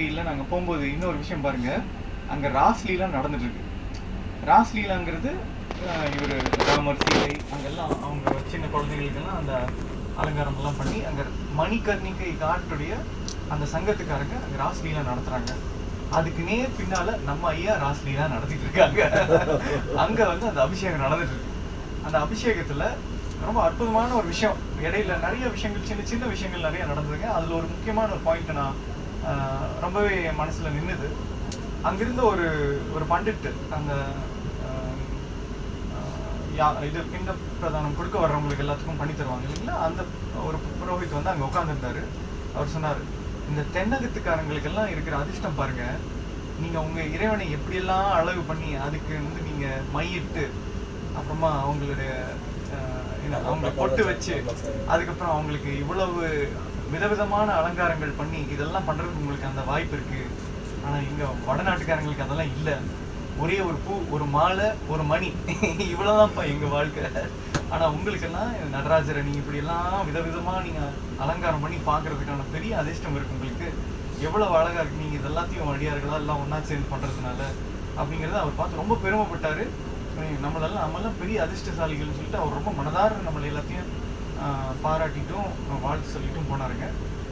கார்த்திகையில் நாங்கள் போகும்போது இன்னொரு விஷயம் பாருங்க. அங்கே ராஸ்லீலாம் நடந்துட்டு இருக்கு ராஸ்லீலாங்கிறது இவர் ராமர் சீலை அங்கெல்லாம் அவங்க சின்ன குழந்தைகளுக்கெல்லாம் அந்த அலங்காரம்லாம் பண்ணி அங்கே மணிகர்ணிகை காட்டுடைய அந்த சங்கத்துக்காரங்க அங்கே ராஸ்லீலா நடத்துறாங்க. அதுக்கு நேர் பின்னால நம்ம ஐயா ராஸ்லீலா நடத்திட்டு இருக்காங்க அங்க வந்து அந்த அபிஷேகம் நடந்துட்டு இருக்கு அந்த அபிஷேகத்துல ரொம்ப அற்புதமான ஒரு விஷயம். இடையில நிறைய விஷயங்கள் சின்ன சின்ன விஷயங்கள் நிறைய நடந்ததுங்க. அதுல ஒரு முக்கியமான ஒரு பாயிண்ட் நான் ரொம்பவே என் மனசுல நின்னுது. அங்கிருந்த ஒரு ஒரு பண்டிட் அந்த ஆஹ், ஆஹ், யா- இது பிண்ட பிரதானம் கொடுக்க வர்றவங்களுக்கு எல்லாத்துக்கும் பண்ணி தருவாங்க இல்லைங்களா? அந்த ஒரு புரோஹித் வந்து அங்க உட்கார்ந்திருந்தாரு. அவர் சொன்னாரு இந்த தென்னகத்துக்காரங்களுக்கெல்லாம் இருக்கிற அதிர்ஷ்டம் பாருங்க. நீங்க உங்க இறைவனை எப்படியெல்லாம் அழகு பண்ணி அதுக்கு வந்து நீங்க மையிட்டு அப்புறமா அவங்களுடைய ஆஹ், என்ன, அவங்க பொட்டு வச்சு அதுக்கப்புறம் அவங்களுக்கு இவ்வளவு விதவிதமான அலங்காரங்கள் பண்ணி இதெல்லாம் பண்ணுறதுக்கு உங்களுக்கு அந்த வாய்ப்பு இருக்கு. ஆனா இங்கே வடநாட்டுக்காரங்களுக்கு அதெல்லாம் இல்லை. ஒரே ஒரு பூ ஒரு மாலை ஒரு மணி. இவ்வளவுதான்ப்பா எங்கள் வாழ்க்கை. ஆனா உங்களுக்கெல்லாம் நடராஜரை நீங்கள் இப்படியெல்லாம் விதவிதமாக நீங்கள் நீங்க அலங்காரம் பண்ணி பார்க்குறதுக்கான பெரிய அதிர்ஷ்டம் இருக்கு உங்களுக்கு. எவ்வளவு அழகா இருக்கு. நீங்க இதெல்லாத்தையும் எல்லாத்தையும் எல்லாம் ஒன்றா சேர்ந்து பண்றதுனால அப்படிங்கிறத அவர் பார்த்து ரொம்ப பெருமைப்பட்டாரு. நம்மளெல்லாம் நம்மளெல்லாம் பெரிய அதிர்ஷ்டசாலிகள்னு சொல்லிட்டு அவர் ரொம்ப மனதார நம்மளை எல்லாத்தையும் பாராட்டிட்டும் வாழ்த்து சொல்லிட்டும் போனாருங்க.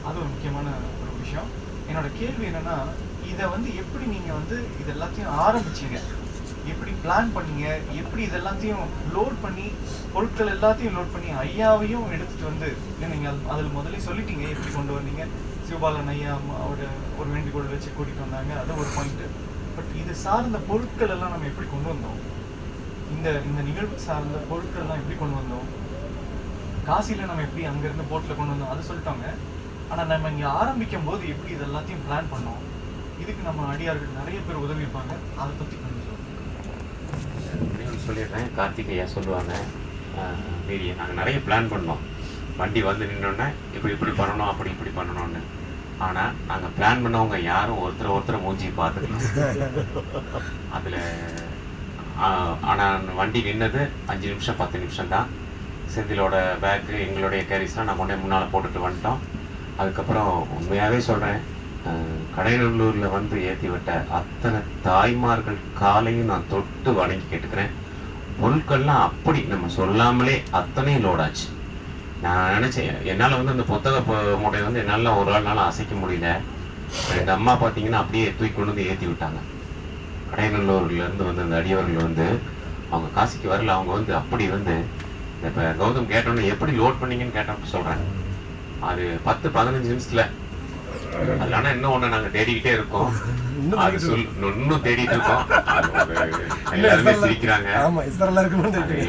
அது ஒரு முக்கியமான ஒரு விஷயம். என்னோட கேள்வி என்னன்னா இதை வந்து எப்படி நீங்க வந்து இது எல்லாத்தையும் ஆரம்பிச்சீங்க? எப்படி பிளான் பண்ணீங்க? எப்படி இதெல்லாத்தையும் லோட் பண்ணி பொருட்கள் எல்லாத்தையும் லோட் பண்ணி ஐயாவையும் எடுத்துட்டு வந்து இல்ல நீங்க அதுல முதல்ல சொல்லிட்டீங்க எப்படி கொண்டு வந்தீங்க? சிவபாலன் ஐயா அம்மா அவரோட ஒரு வேண்டுகோள் வச்சு கூட்டிட்டு வந்தாங்க. அது ஒரு பாயிண்ட் பட் இது சார்ந்த பொருட்கள் எல்லாம் நம்ம எப்படி கொண்டு வந்தோம்? இந்த இந்த நிகழ்வு சார்ந்த பொருட்கள் எல்லாம் எப்படி கொண்டு வந்தோம்? காசியில் நம்ம எப்படி அங்க இருந்து போட்ல கொண்டு வந்தோம் அது சொல்லிட்டாங்க. ஆனா நம்ம இங்க ஆரம்பிக்கும் போது எப்படி இது எல்லாத்தையும் பிளான் பண்ணோம் இதுக்கு நம்ம அடியார்கள் நிறைய பேர் உதவி இருப்பாங்க அதை பத்தி கொஞ்சம் சொல்லுங்கள் சொல்லிடுறேன். கார்த்திகையா சொல்லுவாங்க மீடியா நாங்கள் நிறைய பிளான் பண்ணோம். வண்டி வந்து நின்னோடனே இப்படி இப்படி பண்ணணும் அப்படி இப்படி பண்ணணும்னு. ஆனால் நாங்கள் பிளான் பண்ணவங்க யாரும் ஒருத்தர் ஒருத்தர் மூஞ்சி பார்த்துக்கலாம் அதில் ஆனால் வண்டி நின்னது அஞ்சு நிமிஷம் பத்து நிமிஷம் தான் செந்திலோட பேக்கு எங்களுடைய கேரிஸ்லாம் நான் உடனே முன்னால் போட்டுட்டு வந்துட்டோம். அதுக்கப்புறம் உண்மையாகவே சொல்கிறேன் கடையநல்லூரில் வந்து ஏற்றி விட்ட அத்தனை தாய்மார்கள் காலையும் நான் தொட்டு வணங்கி கேட்டுக்கிறேன். பொருட்கள்லாம் அப்படி நம்ம சொல்லாமலே அத்தனையும் லோடாச்சு நான் நினச்சேன் என்னால் வந்து அந்த புத்தக ப- மூட்டையை வந்து என்னால் ஒரு ஆள்னால அசைக்க முடியல. ரெண்டு அம்மா பார்த்தீங்கன்னா அப்படியே தூக்கி கொண்டு வந்து ஏற்றி விட்டாங்க. கடையநல்லூர்லேருந்து வந்து அந்த அடியவர்கள் வந்து அவங்க காசிக்கு வரல அவங்க வந்து அப்படி வந்து இப்போ கௌதம் கேட்டோன்னே எப்படி லோட் பண்ணீங்கன்னு கேட்டப்ப சொல்கிறேன் அது பத்து பதினஞ்சு நிமிஷத்துல. அது ஆனா இன்னும் ஒண்ணு நாங்க தேடிக்கிட்டே இருக்கோம். இன்னும் அது சொல் இன்னும் தேடிட்டு இருக்கோம். எல்லாருமே சிரிக்கிறாங்க.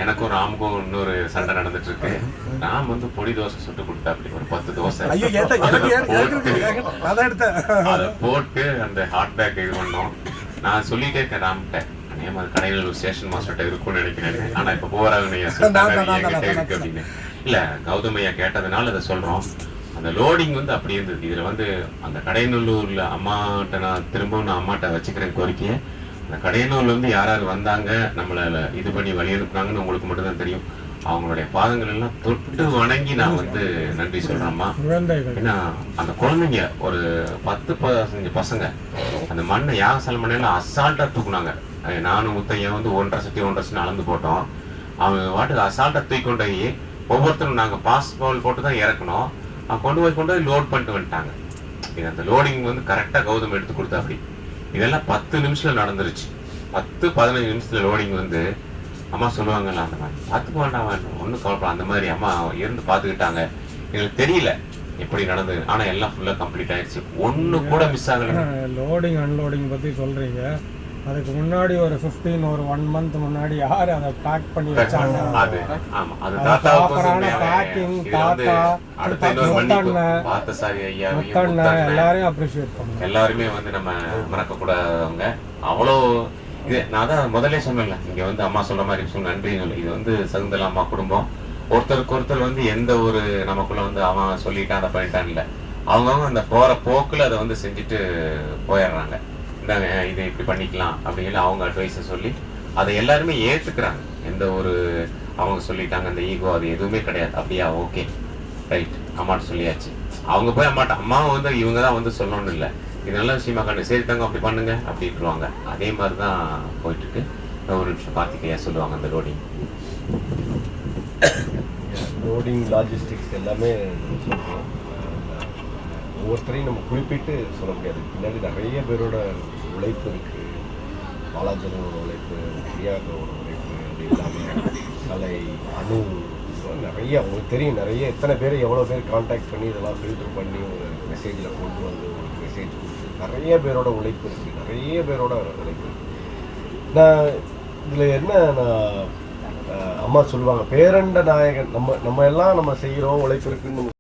எனக்கும் ராமுக்கும் இன்னொரு சண்டை நடந்துட்டு இருக்கு ராம் வந்து பொடி தோசை சுட்டு கொடுத்தா அப்படி ஒரு பத்து தோசை. அதை போட்டு அந்த ஹாட் பேக் இது பண்ணோம். நான் சொல்லிட்டே இருக்கேன் ராம்கிட்ட. அது கடையில் ஒரு ஸ்டேஷன் மாஸ்டர்கிட்ட இருக்கும்னு நினைக்கிறேன் ஆனா இப்ப என்கிட்ட இருக்கு தான். அப்படின்னு இல்ல கௌதமையா கேட்டதுனால அதை சொல்றோம் அந்த லோடிங் வந்து அப்படி இருந்தது இதுல வந்து அந்த கடையநல்லூர்ல அம்மாட்ட நான் திரும்பவும் நான் அம்மாட்ட வச்சுக்கிறேன் கோரிக்கையை அந்த கடையநல்லூர்ல இருந்து யார் யார் வந்தாங்க நம்மள இது பண்ணி வழி அனுப்புனாங்கன்னு உங்களுக்கு மட்டும்தான் தெரியும் அவங்களுடைய பாதங்கள் எல்லாம் தொட்டு வணங்கி நான் வந்து நன்றி சொல்றேன்மா ஏன்னா அந்த குழந்தைங்க ஒரு பத்து பதினஞ்சு பசங்க அந்த மண்ணை யாகசால மண்ணில் அசால்ட்டா தூக்குனாங்க நானும் முத்தையன் வந்து ஒன்றரை சட்டி ஒன்றரை சட்டி அளந்து போட்டோம். அவங்க வாட்டுக்கு அசால்ட்டாக தூக்கி கொண்டு போய் ஒவ்வொருத்தரும் நாங்கள் பாஸ் பவுல் போட்டு தான் இறக்கணும் அவங்க கொண்டு போய் கொண்டு போய் லோட் பண்ணிட்டு வந்துட்டாங்க. இது அந்த லோடிங் வந்து கரெக்டாக கௌதம் எடுத்து கொடுத்தா அப்படி இதெல்லாம் பத்து நிமிஷத்தில் நடந்துருச்சு. பத்து பதினஞ்சு நிமிஷத்தில் லோடிங் வந்து அம்மா சொல்லுவாங்கல்ல அந்த மாதிரி பார்த்துக்க வேண்டாம் ஒன்றும் கவலைப்பட அந்த மாதிரி அம்மா இருந்து பார்த்துக்கிட்டாங்க. எங்களுக்கு தெரியல எப்படி நடந்தது. ஆனால் எல்லாம் ஃபுல்லாக கம்ப்ளீட் ஆயிடுச்சு. ஒன்று கூட மிஸ் ஆகலை. லோடிங் அன்லோடிங் பற்றி சொல்கிறீங்க அதுக்கு முன்னாடி ஒரு 15 ஒரு ஒன் மந்த் முன்னாடி யார் அதை பேக் பண்ணி வச்சாங்க? வந்து தாத்தா, முத்தண்ண எல்லாரையும் அப்ரிஷியேட் பண்ணுங்க. எல்லாருமே வந்து நம்ம மறக்க கூடாதவங்க அவ்வளோ இது நான் தான் முதல்ல சொன்னேன்ல இங்க வந்து அம்மா சொல்ற மாதிரி சொன்ன நன்றி. இது வந்து சகுந்தலா அம்மா குடும்பம். ஒருத்தருக்கு ஒருத்தர் வந்து எந்த ஒரு நமக்குள்ள வந்து அவன் சொல்லிட்டான் அதை இல்ல அவங்கவுங்க அந்த போற போக்குல அதை வந்து செஞ்சுட்டு போயிடுறாங்க. இந்தாங்க இதை இப்படி பண்ணிக்கலாம் அப்படின்னு அவங்க அட்வைஸை சொல்லி அதை எல்லாருமே ஏற்றுக்கிறாங்க எந்த ஒரு அவங்க சொல்லிட்டாங்க அந்த ஈகோ அது எதுவுமே கிடையாது. அப்படியா ஓகே ரைட் அம்மாட்ட சொல்லியாச்சு. அவங்க போய் அம்மாட்ட அம்மாவும் வந்து இவங்க தான் வந்து சொல்லணும்னு இல்லை. இது நல்ல விஷயமா கண்டு சரி அப்படி பண்ணுங்க அப்படின்ட்டுருவாங்க அதே மாதிரி தான் போயிட்டுருக்கு. ஒரு நிமிஷம் பார்த்துக்கையா சொல்லுவாங்க அந்த லோடிங் லோடிங் லாஜிஸ்டிக்ஸ் எல்லாமே ஒவ்வொருத்தரையும் நம்ம குறிப்பிட்டு சொல்ல முடியாது. பின்னாடி நிறைய பேரோட உழைப்பு இருக்குது பாலாஜனோட உழைப்பு பிரியாக்கரோட உழைப்பு அது இல்லாமல் கலை அணு நிறைய உங்களுக்கு தெரியும் நிறைய எத்தனை பேர் எவ்வளோ பேர் காண்டாக்ட் பண்ணி இதெல்லாம் ஃபில்டர் பண்ணி ஒரு மெசேஜில் கொண்டு வந்து ஒரு மெசேஜ் கொடுத்து நிறைய பேரோட உழைப்பு இருக்குது நிறைய பேரோட உழைப்பு இருக்குது நான் இதில் என்ன நான் அம்மா சொல்லுவாங்க பேரண்ட நாயகன் நம்ம நம்ம எல்லாம் நம்ம செய்கிறோம் உழைப்பு இருக்குன்னு